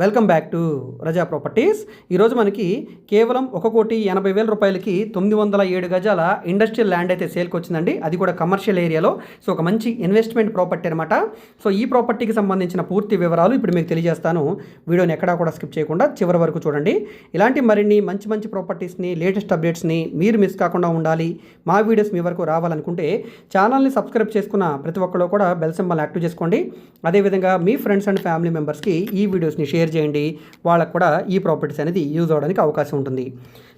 Welcome back to Raza properties. ఈరోజు మనకి కేవలం ఒక కోటి ఎనభై వేల రూపాయలకి తొమ్మిది వందల ఏడు గజాల ఇండస్ట్రియల్ ల్యాండ్ అయితే సేల్కి వచ్చిందండి. అది కూడా కమర్షియల్ ఏరియాలో సో ఒక మంచి ఇన్వెస్ట్మెంట్ ప్రాపర్టీ అనమాట సో ఈ ప్రాపర్టీకి సంబంధించిన పూర్తి వివరాలు ఇప్పుడు మీకు తెలియజేస్తాను. వీడియోని ఎక్కడా కూడా స్కిప్ చేయకుండా చివరి వరకు చూడండి. ఇలాంటి మరిన్ని మంచి మంచి ప్రాపర్టీస్ని లేటెస్ట్ అప్డేట్స్ని మీరు మిస్ కాకుండా ఉండాలి. మా వీడియోస్ మీ వరకు రావాలనుకుంటే ఛానల్ని సబ్స్క్రైబ్ చేసుకున్న ప్రతి ఒక్కరు కూడా బెల్ సింబల్ యాక్టివ్ చేసుకోండి. అదేవిధంగా మీ ఫ్రెండ్స్ అండ్ ఫ్యామిలీ మెంబర్స్కి ఈ వీడియోస్ని షేర్ చేయండి. వాళ్ళకు కూడా ఈ ప్రాపర్టీస్ అనేది యూజ్ అవడానికి అవకాశం ఉంటుంది.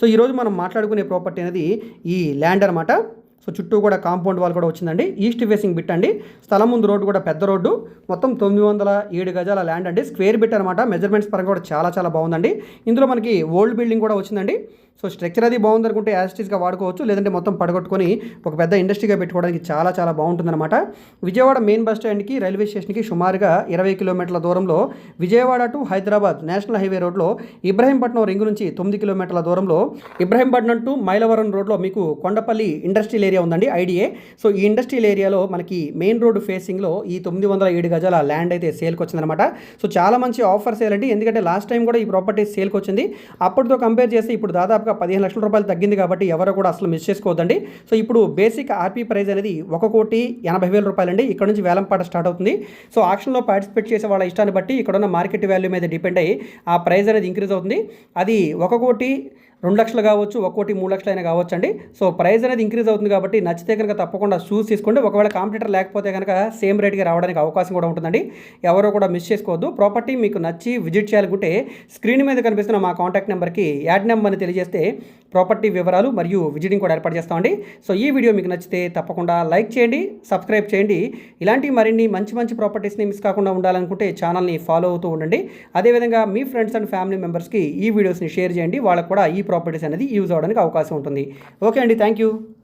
సో ఈరోజు మనం మాట్లాడుకునే ప్రాపర్టీ అనేది ఈ ల్యాండ్ అనమాట సో చుట్టూ కూడా కాంపౌండ్ వాల్ కూడా వచ్చిందండి. ఈస్ట్ ఫేసింగ్ బిట్ అండి. స్థలం ముందు రోడ్డు కూడా పెద్ద రోడ్డు. మొత్తం తొమ్మిది వందల ఏడు గజాల ల్యాండ్ అండి. స్క్వేర్ బిట్ అనమాట మెజర్మెంట్స్ పరంగా కూడా చాలా చాలా బాగుందండి. ఇందులో మనకి ఓల్డ్ బిల్డింగ్ కూడా వచ్చిందండి. సో స్ట్రక్చర్ అది బాగుంది అనుకుంటే యాస్టీస్గా వాడుకోవచ్చు. లేదంటే మొత్తం పడగొట్టుకొని ఒక పెద్ద ఇండస్ట్రీగా పెట్టుకోవడానికి చాలా చాలా బాగుంటుందన్నమాట. విజయవాడ మెయిన్ బస్ స్టాండ్కి రైల్వే స్టేషన్కి సుమారుగా ఇరవై కిలోమీటర్ల దూరంలో Vijayawada to Hyderabad national highway రోడ్లో ఇబ్రహీంపట్నం రింగ్ నుంచి తొమ్మిది కిలోమీటర్ల దూరంలో ఇబ్రహీంపట్నం టు మైలవరం రోడ్లో మీకు కొండపల్లి ఇండస్ట్రియల్ ఏరియా ఉందండి ఐడిఏ. సో ఈ ఇండస్ట్రియల్ ఏరియాలో మనకి మెయిన్ రోడ్ ఫేసింగ్లో ఈ తొమ్మిది వందల ఏడు గజాల ల్యాండ్ అయితే సేల్కి వచ్చిందనమాట సో చాలా మంచి ఆఫర్ సేల్ అండి ఎందుకంటే లాస్ట్ టైం కూడా ఈ ప్రాపర్టీ సేల్కి వచ్చింది అప్పటితో కంపేర్ చేస్తే ఇప్పుడు దాదాపుగా పదిహేను లక్షల రూపాయలు తగ్గింది కాబట్టి ఎవరు కూడా అసలు మిస్ చేసుకోవద్దండి. సో ఇప్పుడు బేసిక్ ఆర్పీ ప్రైస్ అనేది ఒక కోటి ఎనభై వేల రూపాయలండి. ఇక్కడ నుంచి వేలంపాట స్టార్ట్ అవుతుంది. సో ఆక్షన్లో పార్టిసిపేట్ చేసే వాళ్ళ ఇష్టాన్ని బట్టి ఇక్కడ ఉన్న మార్కెట్ వాల్యూ మీద డిపెండ్ అయ్యి ఆ ప్రైస్ అనేది ఇంక్రీజ్ అవుతుంది. అది ఒక కోటి రెండు లక్షలు కావచ్చు ఒక్కోటి మూడు లక్షలు అయినా కావచ్చు అండి సో ప్రైస్ అనేది ఇంక్రీజ్ అవుతుంది కాబట్టి నచ్చితే కనుక తప్పకుండా షూస్ తీసుకోండి ఒకవేళ కాంపిటీటర్ లేకపోతే కనుక సేమ్ రేట్గా రావడానికి అవకాశం కూడా ఉంటుందండి. ఎవరో కూడా మిస్ చేసుకోవద్దు. ప్రాపర్టీ మీకు నచ్చి విజిట్ చేయాలనుకుంటే స్క్రీన్ మీద కనిపిస్తున్న మా కాంటాక్ట్ నెంబర్కి యాడ్ నెంబర్ని తెలియజేస్తే ప్రాపర్టీ వివరాలు మరియు విజిటింగ్ కూడా ఏర్పాటు చేస్తామండి. సో ఈ వీడియో మీకు నచ్చితే తప్పకుండా లైక్ చేయండి సబ్స్క్రైబ్ చేయండి. ఇలాంటి మరిన్ని మంచి మంచి ప్రాపర్టీస్ని మిస్ కాకుండా ఉండాలనుకుంటే ఛానల్ని ఫాలో అవుతూ ఉండండి. అదేవిధంగా మీ ఫ్రెండ్స్ అండ్ ఫ్యామిలీ మెంబర్స్కి ఈ వీడియోస్ని షేర్ చేయండి. వాళ్ళకు కూడా ఈ ప్రాపర్టీస్ అనేది యూజ్ అవ్వడానికి అవకాశం ఉంటుంది. ఓకే అండి థ్యాంక్ యూ.